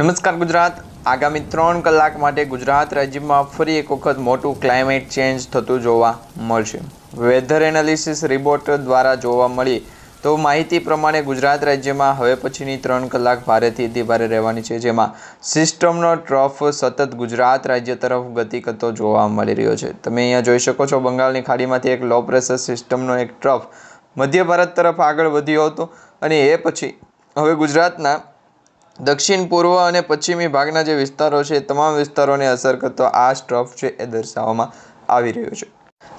નમસ્કાર ગુજરાત. આગામી ત્રણ કલાક માટે ગુજરાત રાજ્યમાં ફરી એક વખત મોટું ક્લાઇમેટ ચેન્જ થતું જોવા મળશે. વેધર એનાલિસિસ રિપોર્ટ દ્વારા જોવા મળી તો માહિતી પ્રમાણે ગુજરાત રાજ્યમાં હવે પછીની ત્રણ કલાક ભારેથી અતિ ભારે રહેવાની છે, જેમાં સિસ્ટમનો ટ્રફ સતત ગુજરાત રાજ્ય તરફ ગતિ કરતો જોવા મળી રહ્યો છે. તમે અહીંયા જોઈ શકો છો, બંગાળની ખાડીમાંથી એક લો પ્રેશર સિસ્ટમનો એક ટ્રફ મધ્ય ભારત તરફ આગળ વધ્યો હતો અને એ પછી હવે ગુજરાતના દક્ષિણ, પૂર્વ અને પશ્ચિમી ભાગના જે વિસ્તારો છે તમામ વિસ્તારોને અસર કરતો આ સ્ટ્રફ છે એ દર્શાવવામાં આવી રહ્યો છે.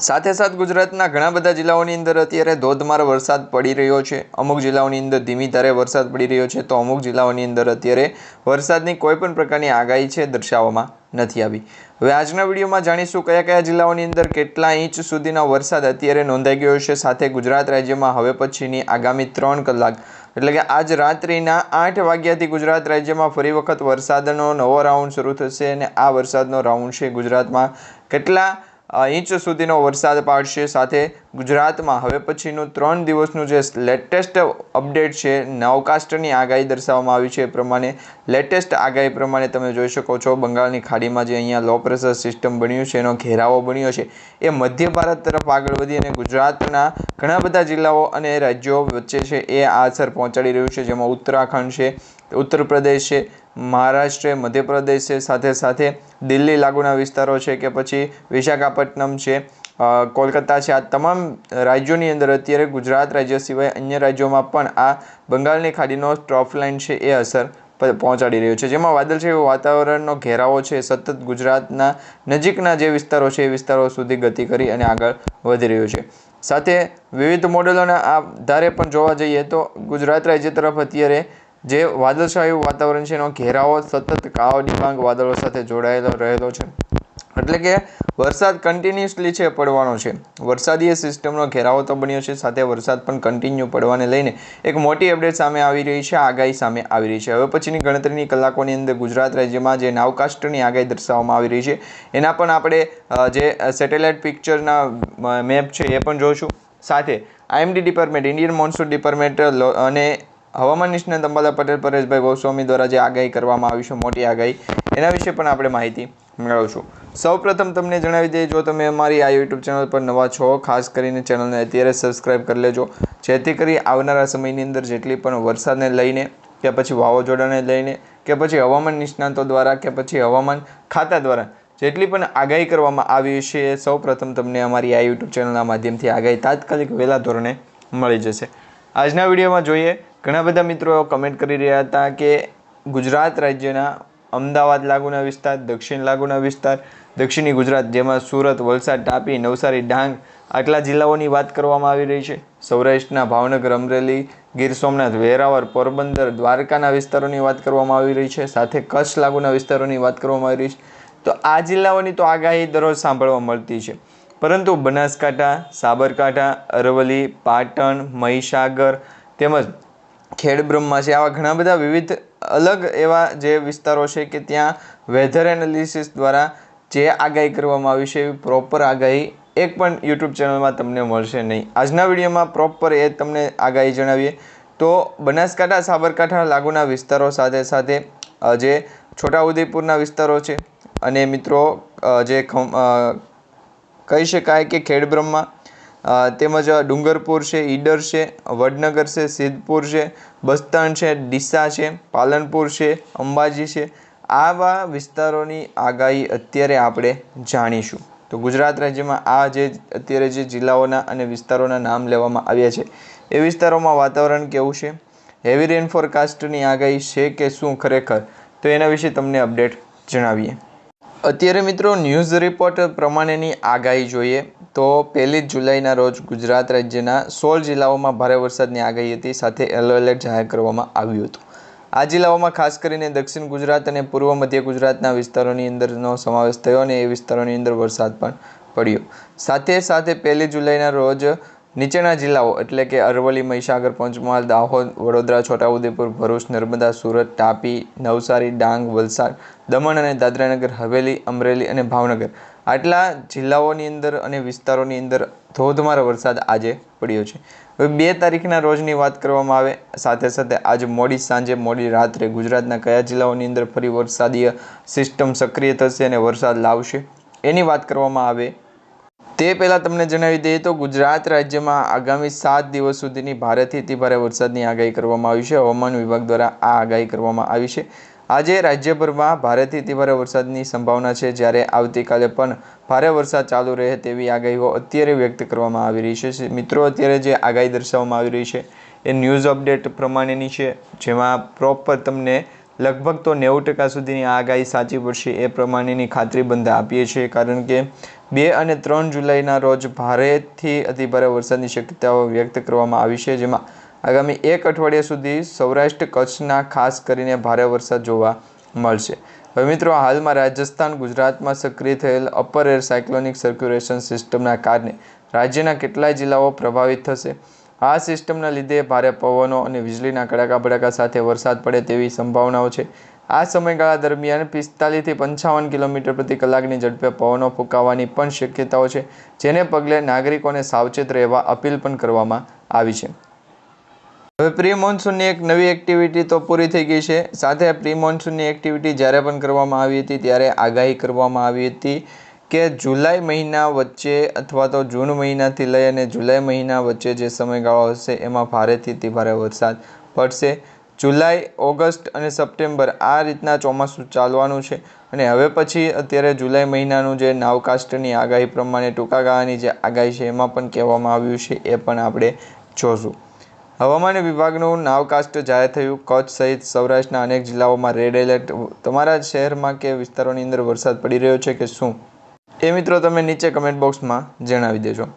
સાથે સાથ ગુજરાતના ઘણા બધા જિલ્લાઓની અંદર અત્યારે ધોધમાર વરસાદ પડી રહ્યો છે. અમુક જિલ્લાઓની અંદર ધીમી ધારે વરસાદ પડી રહ્યો છે તો અમુક જિલ્લાઓની અંદર અત્યારે વરસાદની કોઈ પણ પ્રકારની આગાહી છે દર્શાવવામાં નથી આવી. હવે આજના વિડીયોમાં જાણીશું કયા કયા જિલ્લાઓની અંદર કેટલા ઇંચ સુધીનો વરસાદ અત્યારે નોંધાઈ ગયો છે. સાથે ગુજરાત રાજ્યમાં હવે પછીની આગામી ત્રણ કલાક એટલે કે આજ રાત્રિના આઠ વાગ્યાથી ગુજરાત રાજ્યમાં ફરી વખત વરસાદનો નવો રાઉન્ડ શરૂ થશે અને આ વરસાદનો રાઉન્ડ છે ગુજરાતમાં. કેટલા ઇંચ સુધીનો વરસાદ પાડશે. સાથે ગુજરાતમાં હવે પછીનું ત્રણ દિવસનું જે લેટેસ્ટ અપડેટ છે, નવકાસ્ટની આગાહી દર્શાવવામાં આવી છે. એ પ્રમાણે લેટેસ્ટ આગાહી પ્રમાણે તમે જોઈ શકો છો, બંગાળની ખાડીમાં જે અહીંયા લો પ્રેશર સિસ્ટમ બન્યું છે, એનો ઘેરાવો બન્યો છે. એ મધ્ય ભારત તરફ આગળ વધી અને ગુજરાતના ઘણા બધા જિલ્લાઓ અને રાજ્યો વચ્ચે છે એ આ અસર પહોંચાડી રહ્યું છે, જેમાં ઉત્તરાખંડ છે ઉત્તર પ્રદેશ છે મહારાષ્ટ્ર છે મધ્યપ્રદેશ છે સાથે સાથે દિલ્હી લાગુના વિસ્તારો છે કે પછી વિશાખાપટ્ટનમ છે કોલકાતા છે. આ તમામ રાજ્યોની અંદર અત્યારે ગુજરાત રાજ્ય સિવાય અન્ય રાજ્યોમાં પણ આ બંગાળની ખાડીનો ટ્રોફ લાઇન છે એ અસર પહોંચાડી રહ્યો છે. જેમાં વાદળછાયું વાતાવરણનો ઘેરાવો છે. સતત ગુજરાતના નજીકના જે વિસ્તારો છે એ વિસ્તારો સુધી ગતિ કરી અને આગળ વધી રહ્યો છે. સાથે વિવિધ મોડેલોના આધારે પણ જોવા જઈએ તો ગુજરાત રાજ્ય તરફ અત્યારે જે વાદળછાયું વાતાવરણ છે, એનો ઘેરાવો સતત કાળો ડિબાંગ વાદળો સાથે જોડાયેલો રહેલો છે. એટલે કે વરસાદ કન્ટિન્યુઅસલી છે, પડવાનો છે. વરસાદીય સિસ્ટમનો ઘેરાવો તો બન્યો છે, સાથે વરસાદ પણ કન્ટિન્યુ પડવાને લઈને એક મોટી અપડેટ સામે આવી રહી છે, આગાહી સામે આવી રહી છે. હવે પછીની ગણતરીની કલાકોની અંદર ગુજરાત રાજ્યમાં જે નાવકાસ્ટની આગાહી દર્શાવવામાં આવી રહી છે, એના પણ આપણે જે સેટેલાઇટ પિક્ચરના મેપ છે, એ પણ જોઈશું. સાથે IMD department Indian monsoon department અને હવામાન નિષ્ણાત અંબાલા પટેલ, પરેશભાઈ ગોસ્વામી દ્વારા જે આગાહી કરવામાં આવી છે, મોટી આગાહી, એના વિશે પણ આપણે માહિતી મેળવશું. સૌપ્રથમ તમને જણાવી દઈએ, જો તમે અમારી આ યુટ્યુબ ચેનલ પર નવા છો, ખાસ કરીને ચેનલને અત્યારે સબસ્ક્રાઇબ કરી લેજો. જેથી કરી આવનારા સમયની અંદર જેટલી પણ વરસાદને લઈને, કે પછી વાવાઝોડાને લઈને, કે પછી હવામાન નિષ્ણાતો દ્વારા, કે પછી હવામાન ખાતા દ્વારા જેટલી પણ આગાહી કરવામાં આવી છે, એ સૌપ્રથમ તમને અમારી આ યુટ્યુબ ચેનલના માધ્યમથી આગાહી તાત્કાલિક વહેલા ધોરણે મળી જશે. આજના વિડીયોમાં જોઈએ, ઘણા બધા મિત્રો કમેન્ટ કરી રહ્યા હતા કે ગુજરાત રાજ્યના અમદાવાદ લાગુના વિસ્તાર, દક્ષિણ લાગુના વિસ્તાર, દક્ષિણી ગુજરાત જેમાં સુરત, વલસાડ, તાપી, નવસારી, ડાંગ આટલા જિલ્લાઓની વાત કરવામાં આવી રહી છે. સૌરાષ્ટ્રના ભાવનગર, અમરેલી, ગીર સોમનાથ વેરાવર પોરબંદર, દ્વારકાના વિસ્તારોની વાત કરવામાં આવી રહી છે. સાથે કચ્છ લાગુના વિસ્તારોની વાત કરવામાં આવી રહી છે. તો આ જિલ્લાઓની તો આગાહી દરરોજ સાંભળવા મળતી છે. પરંતુ બનાસકાંઠા, સાબરકાંઠા, અરવલ્લી, પાટણ, મહીસાગર તેમજ ખેડબ્રહ્મા છે આવા ઘણા બધા વિવિધ અલગ એવા જે વિસ્તારો છે કે ત્યાં વેધર એનાલિસિસ દ્વારા જે આગાહી કરવામાં આવી છે એવી પ્રોપર આગાહી એક પણ યુટ્યુબ ચેનલમાં તમને મળશે નહીં. આજના વિડીયોમાં પ્રોપર એ તમને આગાહી જણાવીએ. તો બનાસકાંઠા, સાબરકાંઠા લાગુના વિસ્તારો સાથે સાથે જે છોટાઉદેપુરના વિસ્તારો છે અને મિત્રો જે કહી શકાય કે ખેડબ્રહ્મા તેમજ ડુંગરપુર છે, ઈડર છે, વડનગર છે, સિદ્ધપુર છે, બસ્તાણ છે, ડીસા છે, પાલનપુર છે, અંબાજી છે. આવા વિસ્તારોની આગાહી અત્યારે આપણે જાણીશું. તો ગુજરાત રાજ્યમાં આ જે અત્યારે જે જિલ્લાઓના અને વિસ્તારોના નામ લેવામાં આવ્યા છે, એ વિસ્તારોમાં વાતાવરણ કેવું છે? હેવી રેન ફોરકાસ્ટની આગાહી છે કે શું ખરેખર? તો એના વિશે તમને અપડેટ જણાવીએ. અત્યારે મિત્રો ન્યૂઝ રિપોર્ટ પ્રમાણેની આગાહી જોઈએ તો પહેલી જુલાઈના રોજ ગુજરાત રાજ્યના સોળ જિલ્લાઓમાં ભારે વરસાદની આગાહી હતી. સાથે યલો એલર્ટ જાહેર કરવામાં આવ્યું હતું. આ જિલ્લાઓમાં ખાસ કરીને દક્ષિણ ગુજરાત અને પૂર્વ મધ્ય ગુજરાતના વિસ્તારોની અંદરનો સમાવેશ થયો અને એ વિસ્તારોની અંદર વરસાદ પણ પડ્યો. સાથે સાથે પહેલી જુલાઈના રોજ નીચેના જિલ્લાઓ એટલે કે અરવલ્લી, મહીસાગર, પંચમહાલ, દાહોદ, વડોદરા, છોટાઉદેપુર, ભરૂચ, નર્મદા, સુરત, તાપી, નવસારી, ડાંગ, વલસાડ, દમણ અને દાદરાનગર, હવેલી, અમરેલી અને ભાવનગર. આટલા જિલ્લાઓની અંદર અને વિસ્તારોની અંદર ધોધમાર વરસાદ આજે પડ્યો છે. હવે બે તારીખના રોજની વાત કરવામાં આવે, સાથે સાથે આજ મોડી સાંજે, મોડી રાત્રે ગુજરાતના કયા જિલ્લાઓની અંદર ફરી વરસાદીય સિસ્ટમ સક્રિય થશે અને વરસાદ લાવશે? એની વાત કરવામાં આવે તે પહેલાં તમને જણાવી દઈએ તો ગુજરાત રાજ્યમાં આગામી સાત દિવસ સુધીની ભારેથી અતિભારે વરસાદની આગાહી કરવામાં આવી છે. હવામાન વિભાગ દ્વારા આ આગાહી કરવામાં આવી છે. આજે રાજ્યભરમાં ભારેથી અતિભારે વરસાદની સંભાવના છે. જ્યારે આવતીકાલે પણ ભારે વરસાદ ચાલુ રહે તેવી આગાહીઓ અત્યારે વ્યક્ત કરવામાં આવી રહી છે. મિત્રો, અત્યારે જે આગાહી દર્શાવવામાં આવી રહી છે એ ન્યૂઝ અપડેટ પ્રમાણેની છે. જેમાં પ્રોપર તમને લગભગ તો નેવું ટકા સુધીની આગાહી સાચી પડશે એ પ્રમાણેની ખાતરી બંધ આપીએ છીએ. કારણ કે બે અને ત્રણ જુલાઈના રોજ ભારેથી અતિભારે વરસાદની શક્યતાઓ વ્યક્ત કરવામાં આવી છે, જેમાં આગામી એક અઠવાડિયા સુધી સૌરાષ્ટ્ર કચ્છના ખાસ કરીને ભારે વરસાદ જોવા મળશે. હવે મિત્રો, હાલમાં રાજસ્થાન ગુજરાતમાં સક્રિય થયેલ અપર એર સાયક્લોનિક સર્ક્યુલેશન સિસ્ટમના કારણે રાજ્યના કેટલાય જિલ્લાઓ પ્રભાવિત થશે. આ સિસ્ટમના લીધે ભારે પવનો અને વીજળીના કડાકા ભડાકા સાથે વરસાદ પડે તેવી સંભાવનાઓ છે. આ સમયગાળા દરમિયાન પિસ્તાલીસથી પંચાવન કિલોમીટર પ્રતિ કલાકની ઝડપે પવનો ફૂંકાવાની પણ શક્યતાઓ છે, જેને પગલે નાગરિકોને સાવચેત રહેવા અપીલ પણ કરવામાં આવી છે. હવે પ્રી મોન્સૂનની એક નવી એક્ટિવિટી તો પૂરી થઈ ગઈ છે. સાથે પ્રી મોન્સૂનની એક્ટિવિટી જ્યારે પણ કરવામાં આવી હતી, ત્યારે આગાહી કરવામાં આવી હતી કે જુલાઈ મહિના વચ્ચે અથવા તો જૂન મહિનાથી લઈ અને જુલાઈ મહિના વચ્ચે જે સમયગાળો હશે, એમાં ભારેથી અતિ ભારે વરસાદ પડશે. જુલાઈ, ઓગસ્ટ અને સપ્ટેમ્બર આ રીતના ચોમાસું ચાલવાનું છે અને હવે પછી અત્યારે જુલાઈ મહિનાનું જે નાવકાસ્ટની આગાહી પ્રમાણે ટૂંકા ગાળાની જે આગાહી છે એમાં પણ કહેવામાં આવ્યું છે એ પણ આપણે જોશું. હવામાન વિભાગનું નાવકાસ્ટ જાહેર થયું. કચ્છ સહિત સૌરાષ્ટ્રના અનેક જિલ્લાઓમાં રેડ એલર્ટ. તમારા શહેરમાં કે વિસ્તારોની અંદર વરસાદ પડી રહ્યો છે કે શું? એ મિત્રો તમે નીચે કમેન્ટ બોક્સમાં જણાવી દેજો.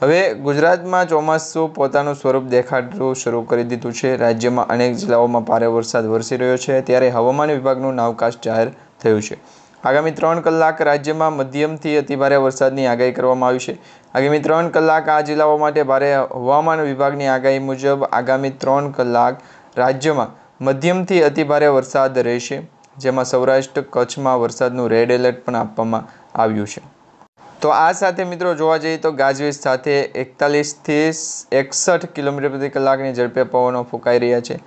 હવે ગુજરાતમાં ચોમાસું પોતાનું સ્વરૂપ દેખાડવું શરૂ કરી દીધું છે. રાજ્યમાં અનેક જિલ્લાઓમાં ભારે વરસાદ વરસી રહ્યો છે. ત્યારે હવામાન વિભાગનું નાવકાસ્ટ જાહેર થયું છે. આગામી ત્રણ કલાક રાજ્યમાં મધ્યમથી અતિભારે વરસાદની આગાહી કરવામાં આવી છે. આગામી ત્રણ કલાક આ જિલ્લાઓ માટે ભારે હવામાન વિભાગની આગાહી મુજબ આગામી ત્રણ કલાક રાજ્યમાં મધ્યમથી અતિભારે વરસાદ રહેશે, જેમાં સૌરાષ્ટ્ર કચ્છમાં વરસાદનું રેડ એલર્ટ પણ આપવામાં આવ્યું છે. તો આ સાથે મિત્રો જોવા જઈએ તો ગાજવીજ સાથે એકતાલીસથી એકસઠ કિલોમીટર પ્રતિ કલાકની ઝડપે પવનો ફૂંકાઈ રહ્યા છે.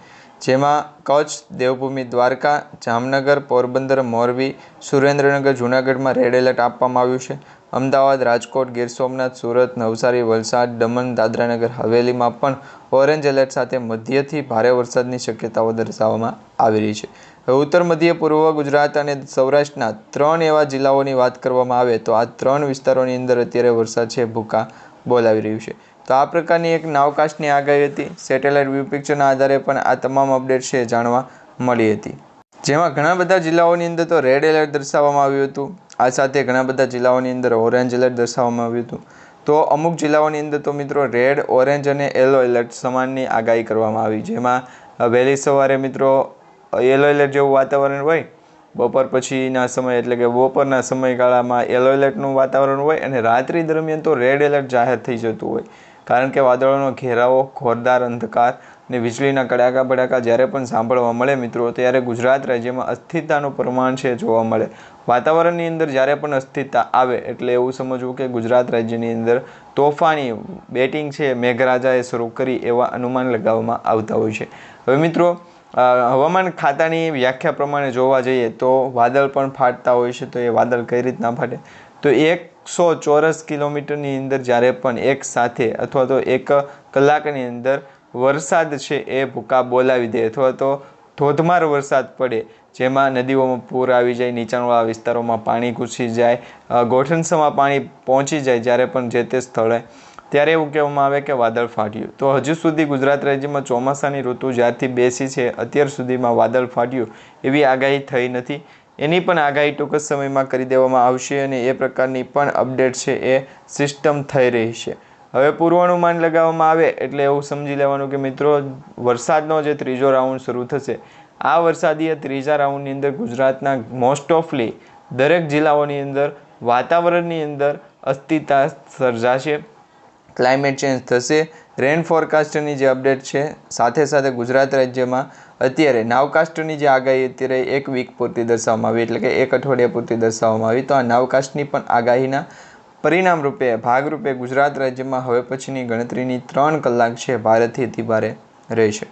જેમાં કચ્છ, દેવભૂમિ, દ્વારકા, જામનગર, પોરબંદર, મોરબી, સુરેન્દ્રનગર, જૂનાગઢમાં રેડ એલર્ટ આપવામાં આવ્યું છે. અમદાવાદ, રાજકોટ, ગીર સોમનાથ, સુરત, નવસારી, વલસાડ, દમણ, દાદરાનગર, હવેલીમાં પણ ઓરેન્જ એલર્ટ સાથે મધ્યથી ભારે વરસાદની શક્યતાઓ દર્શાવવામાં આવી રહી છે. ઉત્તર મધ્ય, પૂર્વ ગુજરાત અને સૌરાષ્ટ્રના ત્રણ એવા જિલ્લાઓની વાત કરવામાં આવે તો આ ત્રણ વિસ્તારોની અંદર અત્યારે વરસાદ છે, ભૂકા બોલાવી રહ્યું છે. તો આ પ્રકારની એક નાવકાશની આગાહી હતી. સેટેલાઇટ વ્યૂ પિક્ચરના આધારે પણ આ તમામ અપડેટ છે જાણવા મળી હતી. જેમાં ઘણા બધા જિલ્લાઓની અંદર તો રેડ એલર્ટ દર્શાવવામાં આવ્યું હતું. આ સાથે ઘણા બધા જિલ્લાઓની અંદર ઓરેન્જ એલર્ટ દર્શાવવામાં આવ્યું હતું. તો અમુક જિલ્લાઓની અંદર તો મિત્રો રેડ, ઓરેન્જ અને યલો એલર્ટ સમાનની આગાહી કરવામાં આવી. જેમાં વહેલી સવારે મિત્રો યલો એલર્ટ જેવું વાતાવરણ હોય, બપોર પછીના સમય એટલે કે બપોરના સમયગાળામાં યલો એલર્ટનું વાતાવરણ હોય અને રાત્રિ દરમિયાન તો રેડ એલર્ટ જાહેર થઈ જતું હોય. કારણ કે વાદળોનો ઘેરાવો, ઘોરદાર અંધકાર ને વીજળીના કડાકા બડાકા જ્યારે પણ સાંભળવા મળે મિત્રો, ત્યારે ગુજરાત રાજ્યમાં અસ્થિરતાનું પ્રમાણ છે જોવા મળે. વાતાવરણની અંદર જ્યારે પણ અસ્થિરતા આવે એટલે એવું સમજવું કે ગુજરાત રાજ્યની અંદર તોફાની, બેટિંગ છે, મેઘરાજાએ શરૂ કરી એવા અનુમાન લગાવવામાં આવતા હોય છે. હવે મિત્રો હવામાન ખાતાની વ્યાખ્યા પ્રમાણે જોવા જઈએ તો વાદળ પણ ફાટતા હોય છે, તો એ વાદળ કઈ રીતના ફાટે? તો એકસો ચોરસ કિલોમીટરની અંદર જ્યારે પણ એક સાથે અથવા તો એક કલાકની અંદર વરસાદ છે એ ભૂકા બોલાવી દે અથવા તો ધોધમાર વરસાદ પડે, જેમાં નદીઓમાં પૂર આવી જાય, નીચાણવાળા વિસ્તારોમાં પાણી ઘૂસી જાય ગોઠણસમાં પાણી પહોંચી જાય જ્યારે પણ જે તે સ્થળે ત્યારે એવું કહેવામાં આવે કે વાદળ ફાટ્યું. તો હજુ સુધી ગુજરાત રાજ્યમાં ચોમાસાની ઋતુ જ્યારથી બેસી છે, અત્યાર સુધીમાં વાદળ ફાટ્યું એવી આગાહી થઈ નથી. એની પણ આગાહી ટૂંક જ સમયમાં કરી દેવામાં આવશે અને એ પ્રકારની પણ અપડેટ છે એ સિસ્ટમ થઈ રહી છે. હવે પૂર્વાનુમાન લગાવવામાં આવે એટલે એવું સમજી લેવાનું કે મિત્રો, વરસાદનો જે ત્રીજો રાઉન્ડ શરૂ થશે, આ વરસાદીય ત્રીજા રાઉન્ડની અંદર ગુજરાતના મોસ્ટ ઓફલી દરેક જિલ્લાઓની અંદર વાતાવરણની અંદર અસ્થિરતા સર્જાશે. ક્લાઇમેટ ચેન્જ થશે. રેન ફોરકાસ્ટની જે અપડેટ છે, સાથે સાથે ગુજરાત રાજ્યમાં અત્યારે નાવકાસ્ટની જે આગાહી અત્યારે એક વીક પૂરતી દર્શાવવામાં આવી, એટલે કે એક અઠવાડિયા પૂરતી દર્શાવવામાં આવી. તો આ નાવકાસ્ટની પણ આગાહીના પરિણામ રૂપે ભાગરૂપે ગુજરાત રાજ્યમાં હવે પછીની ગણતરીની ત્રણ કલાક છે, ભારેથી અતિ ભારે રહેશે.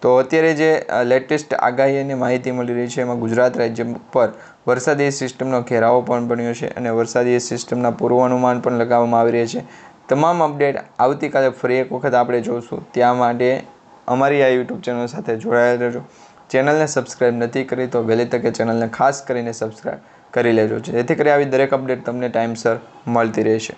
તો અત્યારે જે લેટેસ્ટ આગાહી અને માહિતી મળી રહી છે, એમાં ગુજરાત રાજ્ય પર વરસાદી સિસ્ટમનો ઘેરાવો પણ બન્યો છે અને વરસાદી સિસ્ટમના પૂર્વાનુમાન પણ લગાવવામાં આવી રહ્યા છે. તમામ અપડેટ આવતીકાલે ફરી એક વખત આપણે જોઈશું ત્યાં માટે અમારી આ યુટ્યુબ ચેનલ સાથે જોડાયેલ રહેજો. ચેનલને સબસ્ક્રાઈબ નથી કરી તો વહેલી તકે ચેનલને ખાસ કરીને સબસ્ક્રાઈબ કરી લેજો. જેથી કરી આવી દરેક અપડેટ તમને ટાઈમસર મળતી રહેશે.